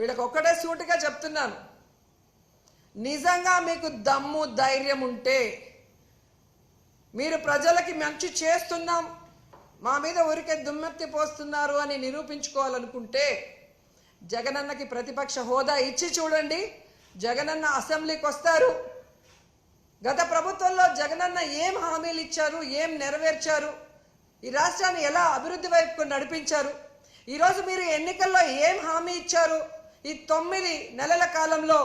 వీళ్ళకి ఒక్కటే సూటిగా చెప్తున్నాను. నిజంగా మీకు దమ్ము ధైర్యం ఉంటే మీరు ప్రజలకి మంచి చేస్తున్నాం మా మీద ఊరికే దుమ్మెత్తి పోస్తున్నారు అని నిరూపించుకోవాలనుకుంటే జగనన్నకి ప్రతిపక్ష హోదా ఇచ్చి చూడండి. జగనన్న అసెంబ్లీకి వస్తారు. గత ప్రభుత్వంలో జగనన్న ఏం హామీలు ఇచ్చారు ఏం నెరవేర్చారు ఈ రాష్ట్రాన్ని ఎలా అభివృద్ధి వైపుకు నడిపించారు ఈరోజు మీరు ఎన్నికల్లో ఏం హామీ ఇచ్చారు ఈ తొమ్మిది నెలల కాలంలో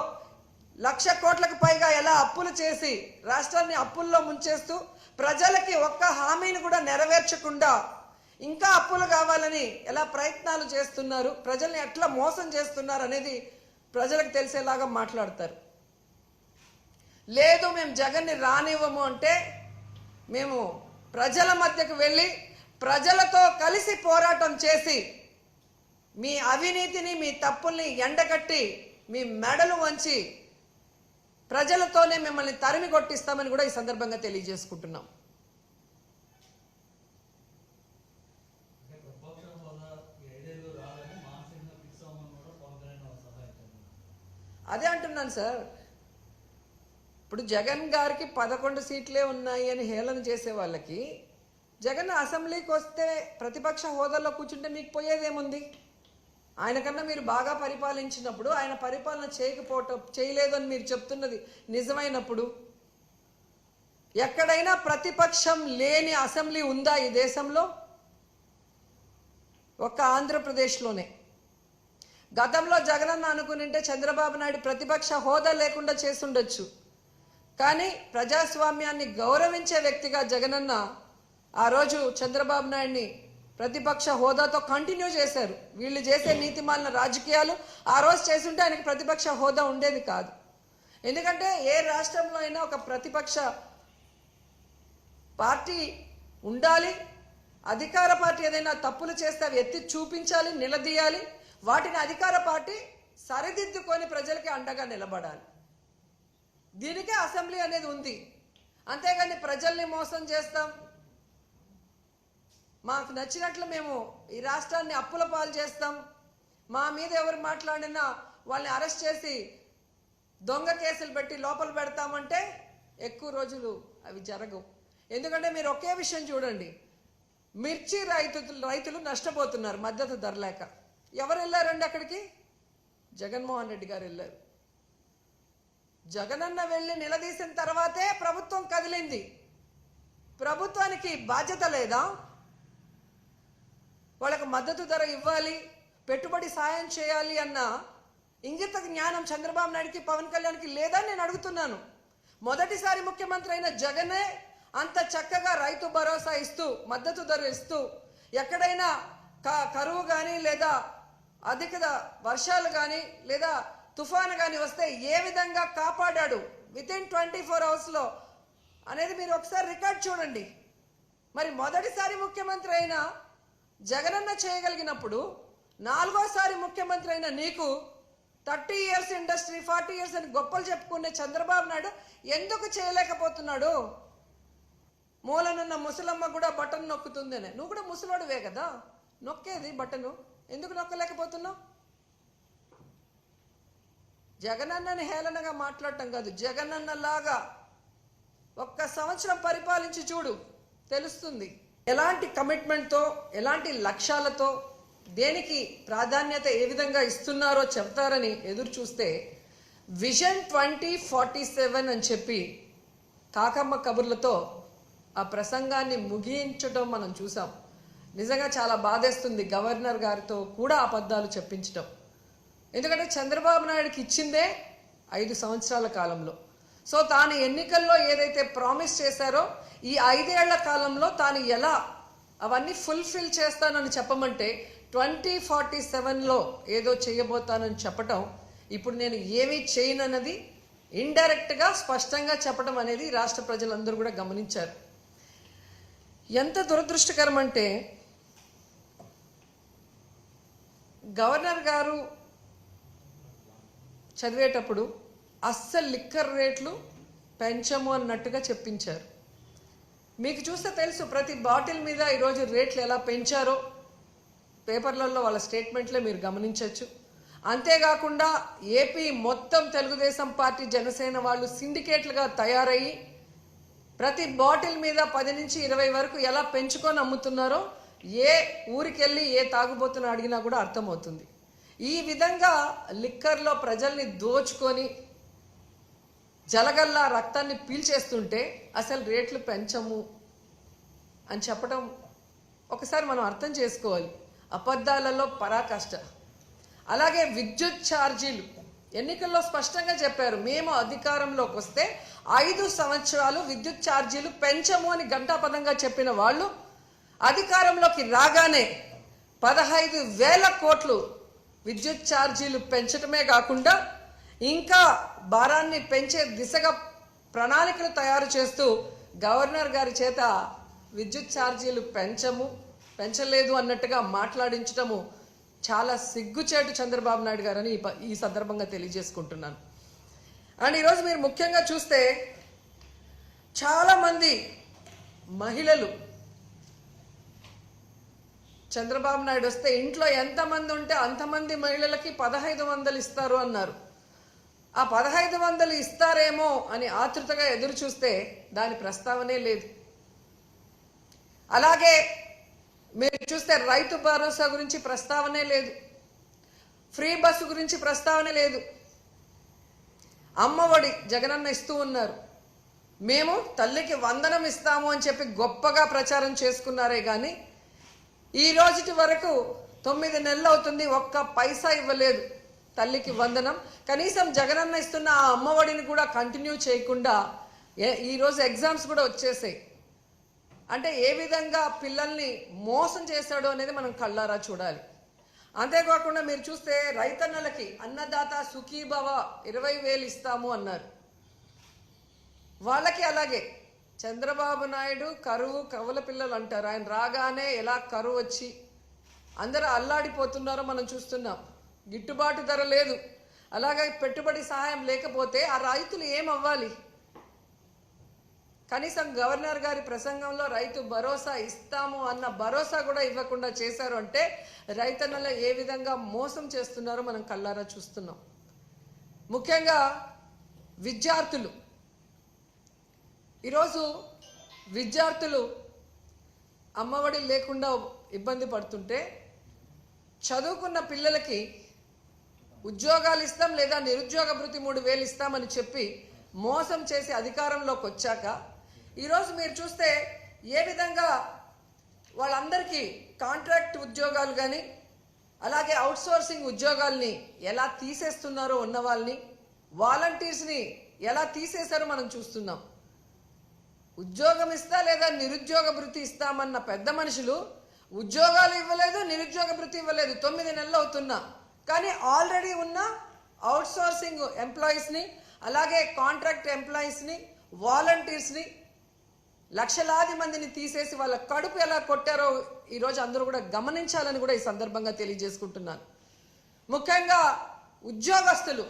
లక్ష కోట్లకు పైగా ఎలా అప్పులు చేసి రాష్ట్రాన్ని అప్పుల్లో ముంచేస్తూ ప్రజలకి ఒక్క హామీని కూడా నెరవేర్చకుండా ఇంకా అప్పులు కావాలని ఎలా ప్రయత్నాలు చేస్తున్నారు ప్రజల్ని ఎట్లా మోసం చేస్తున్నారు అనేది ప్రజలకు తెలిసేలాగా మాట్లాడతారు. లేదు మేము జగన్ని రానివ్వము అంటే మేము ప్రజల మధ్యకు వెళ్ళి ప్రజలతో కలిసి పోరాటం చేసి మీ అవినీతిని మీ తప్పుల్ని ఎండగట్టి మీ మెడలు వంచి ప్రజలతోనే మిమ్మల్ని తరిమి కొట్టిస్తామని కూడా ఈ సందర్భంగా తెలియజేసుకుంటున్నాం. అదే అంటున్నాను సార్. ఇప్పుడు జగన్ గారికి పదకొండు సీట్లే ఉన్నాయి అని హేళన చేసే వాళ్ళకి జగన్ అసెంబ్లీకి వస్తే ప్రతిపక్ష హోదాలో కూర్చుంటే మీకు పోయేదేముంది? ఆయన కన్నా మీరు బాగా పరిపాలించినప్పుడు ఆయన పరిపాలన చేయకపోవటం చేయలేదని మీరు చెప్తున్నది నిజమైనప్పుడు ఎక్కడైనా ప్రతిపక్షం లేని అసెంబ్లీ ఉందా ఈ దేశంలో? ఒక్క ఆంధ్రప్రదేశ్లోనే. గతంలో జగనన్న అనుకునింటే చంద్రబాబు నాయుడు ప్రతిపక్ష హోదా లేకుండా చేసుండొచ్చు కానీ ప్రజాస్వామ్యాన్ని గౌరవించే వ్యక్తిగా జగనన్న ఆ రోజు చంద్రబాబు నాయుడిని ప్రతిపక్ష హోదాతో కంటిన్యూ చేశారు. వీళ్ళు చేసే నీతిమాలిన రాజకీయాలు ఆ రోజు చేసుంటే ఆయనకి ప్రతిపక్ష హోదా ఉండేది కాదు. ఎందుకంటే ఏ రాష్ట్రంలో అయినా ఒక ప్రతిపక్ష పార్టీ ఉండాలి అధికార పార్టీ ఏదైనా తప్పులు చేస్తే అవి ఎత్తి చూపించాలి నిలదీయాలి వాటిని అధికార పార్టీ సరిదిద్దుకొని ప్రజలకి అండగా నిలబడాలి. దీనికే అసెంబ్లీ అనేది ఉంది. అంతేగాని ప్రజల్ని మోసం చేస్తాం మాకు నచ్చినట్లు మేము ఈ రాష్ట్రాన్ని అప్పుల పాలు చేస్తాం. మా మీద ఎవరు మాట్లాడినా వాళ్ళని అరెస్ట్ చేసి దొంగ కేసులు పెట్టి లోపల పెడతామంటే ఎక్కువ రోజులు అవి జరగవు. ఎందుకంటే మీరు ఒకే విషయం చూడండి. మిర్చి రైతులు రైతులు నష్టపోతున్నారు మద్దతు ధర లేక. ఎవరు వెళ్ళారండి అక్కడికి? జగన్మోహన్ రెడ్డి గారు వెళ్ళారు. జగనన్న వెళ్ళి నిలదీసిన తర్వాతే ప్రభుత్వం కదిలింది. ప్రభుత్వానికి బాధ్యత లేదా? వాళ్ళకు మద్దతు ధర ఇవ్వాలి పెట్టుబడి సాయం చేయాలి అన్న ఇంగిత జ్ఞానం చంద్రబాబు నాయుడుకి పవన్ కళ్యాణ్కి లేదా నేను అడుగుతున్నాను. మొదటిసారి ముఖ్యమంత్రి అయిన జగనే అంత చక్కగా రైతు భరోసా ఇస్తూ మద్దతు ధర ఇస్తూ ఎక్కడైనా క- కరువు కానీ లేదా అధిక వర్షాలు కానీ లేదా తుఫాను కానీ వస్తే ఏ విధంగా కాపాడాడు? విత్ ఇన్ ట్వంటీ ఫోర్ అవర్స్లో అనేది మీరు ఒకసారి రికార్డ్ చూడండి. మరి మొదటిసారి ముఖ్యమంత్రి అయినా జగనన్న చేయగలిగినప్పుడు నాలుగోసారి ముఖ్యమంత్రి అయిన నీకు thirty years industry forty years అని గొప్పలు చెప్పుకునే చంద్రబాబు నాయుడు ఎందుకు చేయలేకపోతున్నాడు? మూలనున్న ముసలమ్మ కూడా బటన్ నొక్కుతుందనే. నువ్వు కూడా ముసలోడివే కదా? నొక్కేది బటను? ఎందుకు నొక్కలేకపోతున్నావు? జగనన్నని హేళనగా మాట్లాడటం కాదు జగనన్న లాగా ఒక్క సంవత్సరం పరిపాలించి చూడు తెలుస్తుంది. ఎలాంటి కమిట్మెంట్తో ఎలాంటి లక్ష్యాలతో దేనికి ప్రాధాన్యత ఏ విధంగా ఇస్తున్నారో చెప్తారని ఎదురు చూస్తే విజన్ ట్వంటీ ఫార్టీ సెవెన్ అని చెప్పి కాకమ్మ కబుర్లతో ఆ ప్రసంగాన్ని ముగించడం మనం చూసాం. నిజంగా చాలా బాధేస్తుంది గవర్నర్ గారితో కూడా అబద్ధాలు చెప్పించడం ఎందుకంటే చంద్రబాబు నాయుడుకి ఇచ్చిందే ఐదు సంవత్సరాల కాలంలో. సో తాను ఎన్నికల్లో ఏదైతే ప్రామిస్ చేశారో ఈ ఐదేళ్ళ కాలంలో తాను ఎలా అవన్నీ ఫుల్ఫిల్ చేస్తానని చెప్పమంటే ట్వంటీ ఫార్టీ సెవెన్లో ఏదో చేయబోతానని చెప్పటం ఇప్పుడు నేను ఏమీ చేయనన్నది ఇండైరెక్ట్గా స్పష్టంగా చెప్పడం అనేది రాష్ట్ర ప్రజలందరూ కూడా గమనించారు. ఎంత దురదృష్టకరం అంటే గవర్నర్ గారు చదివేటప్పుడు అస్సలు లిక్కర్ రేట్లు పెంచము అన్నట్టుగా చెప్పించారు. మీకు చూస్తే తెలుసు ప్రతి బాటిల్ మీద ఈరోజు రేట్లు ఎలా పెంచారో పేపర్లలో వాళ్ళ స్టేట్మెంట్లే మీరు గమనించవచ్చు. అంతేకాకుండా ఏపీ మొత్తం తెలుగుదేశం పార్టీ జనసేన వాళ్ళు సిండికేట్లుగా తయారయ్యి ప్రతి బాటిల్ మీద పది నుంచి ఇరవై వరకు ఎలా పెంచుకొని అమ్ముతున్నారో ఏ ఊరికెళ్ళి ఏ తాగుబోతున్నా అడిగినా కూడా అర్థమవుతుంది. ఈ విధంగా లిక్కర్లో ప్రజల్ని దోచుకొని జలగల్లా రక్తాన్ని పీల్చేస్తుంటే అసలు రేట్లు పెంచము అని చెప్పడం ఒకసారి మనం అర్థం చేసుకోవాలి. అబద్ధాలలో పరాకాష్ట. అలాగే విద్యుత్ ఛార్జీలు. ఎన్నికల్లో స్పష్టంగా చెప్పారు. మేము అధికారంలోకి వస్తే ఐదు సంవత్సరాలు విద్యుత్ ఛార్జీలు పెంచము అని గంటాపదంగా చెప్పిన వాళ్ళు అధికారంలోకి రాగానే పదహైదు వేల కోట్లు విద్యుత్ ఛార్జీలు పెంచడమే కాకుండా ఇంకా భారాన్ని పెంచే దిశగా ప్రణాళికలు తయారు చేస్తూ గవర్నర్ గారి చేత విద్యుత్ ఛార్జీలు పెంచము పెంచలేదు అన్నట్టుగా మాట్లాడించటము చాలా సిగ్గుచేటు చంద్రబాబు నాయుడు గారని ఈ సందర్భంగా తెలియజేసుకుంటున్నాను. అండ్ ఈరోజు మీరు ముఖ్యంగా చూస్తే చాలామంది మహిళలు చంద్రబాబు నాయుడు వస్తే ఇంట్లో ఎంతమంది ఉంటే అంతమంది మహిళలకి పదహైదు వందలు ఇస్తారు అన్నారు. ఆ పదహైదు వందలు ఇస్తారేమో అని ఆతృతగా ఎదురు చూస్తే దాని ప్రస్తావనే లేదు. అలాగే మీరు చూస్తే రైతు భరోసా గురించి ప్రస్తావనే లేదు. ఫ్రీ బస్సు గురించి ప్రస్తావన లేదు. అమ్మఒడి జగనన్న ఇస్తూ ఉన్నారు. మేము తల్లికి వందనం ఇస్తాము అని చెప్పి గొప్పగా ప్రచారం చేసుకున్నారే కానీ ఈ రోజుటి వరకు తొమ్మిది నెలలు అవుతుంది ఒక్క పైసా ఇవ్వలేదు. తల్లికి వందనం. కనీసం జగనన్న ఇస్తున్న ఆ అమ్మఒడిని కూడా కంటిన్యూ చేయకుండా ఈరోజు ఎగ్జామ్స్ కూడా వచ్చేసాయి. అంటే ఏ విధంగా పిల్లల్ని మోసం చేశాడో అనేది మనం కళ్ళారా చూడాలి. అంతేకాకుండా మీరు చూస్తే రైతన్నలకి అన్నదాత సుఖీభవ ఇరవై వేలు ఇస్తాము అన్నారు. వాళ్ళకి అలాగే. చంద్రబాబు నాయుడు కరువు కవుల పిల్లలు అంటారు. ఆయన రాగానే ఎలా కరువు వచ్చి అందరూ అల్లాడిపోతున్నారో మనం చూస్తున్నాం. గిట్టుబాటు ధర లేదు. అలాగే పెట్టుబడి సహాయం లేకపోతే ఆ రైతులు ఏమవ్వాలి? కనీసం గవర్నర్ గారి ప్రసంగంలో రైతు భరోసా ఇస్తాము అన్న భరోసా కూడా ఇవ్వకుండా చేశారు అంటే రైతన్నలు ఏ విధంగా మోసం చేస్తున్నారో మనం కళ్ళారా చూస్తున్నాం. ముఖ్యంగా విద్యార్థులు. ఈరోజు విద్యార్థులు అమ్మఒడి లేకుండా ఇబ్బంది పడుతుంటే చదువుకున్న పిల్లలకి ఉద్యోగాలు ఇస్తాం లేదా నిరుద్యోగ భృతి మూడు వేలు ఇస్తామని చెప్పి మోసం చేసి అధికారంలోకి వచ్చాక ఈరోజు మీరు చూస్తే ఏ విధంగా వాళ్ళందరికీ కాంట్రాక్ట్ ఉద్యోగాలు కానీ అలాగే అవుట్సోర్సింగ్ ఉద్యోగాల్ని ఎలా తీసేస్తున్నారో ఉన్న వాళ్ళని వాలంటీర్స్ని ఎలా తీసేశారో మనం చూస్తున్నాం. ఉద్యోగం ఇస్తా లేదా నిరుద్యోగ భృతి ఇస్తామన్న పెద్ద మనుషులు ఉద్యోగాలు ఇవ్వలేదు నిరుద్యోగ భృతి ఇవ్వలేదు. తొమ్మిది నెలలు అవుతున్నా. కానీ ఆల్రెడీ ఉన్న అవుట్సోర్సింగ్ ఎంప్లాయీస్ని అలాగే కాంట్రాక్ట్ ఎంప్లాయీస్ని వాలంటీర్స్ని లక్షలాది మందిని తీసేసి వాళ్ళ కడుపు ఎలా కొట్టారో ఈరోజు అందరూ కూడా గమనించాలని కూడా ఈ సందర్భంగా తెలియజేసుకుంటున్నాను. ముఖ్యంగా ఉద్యోగస్తులు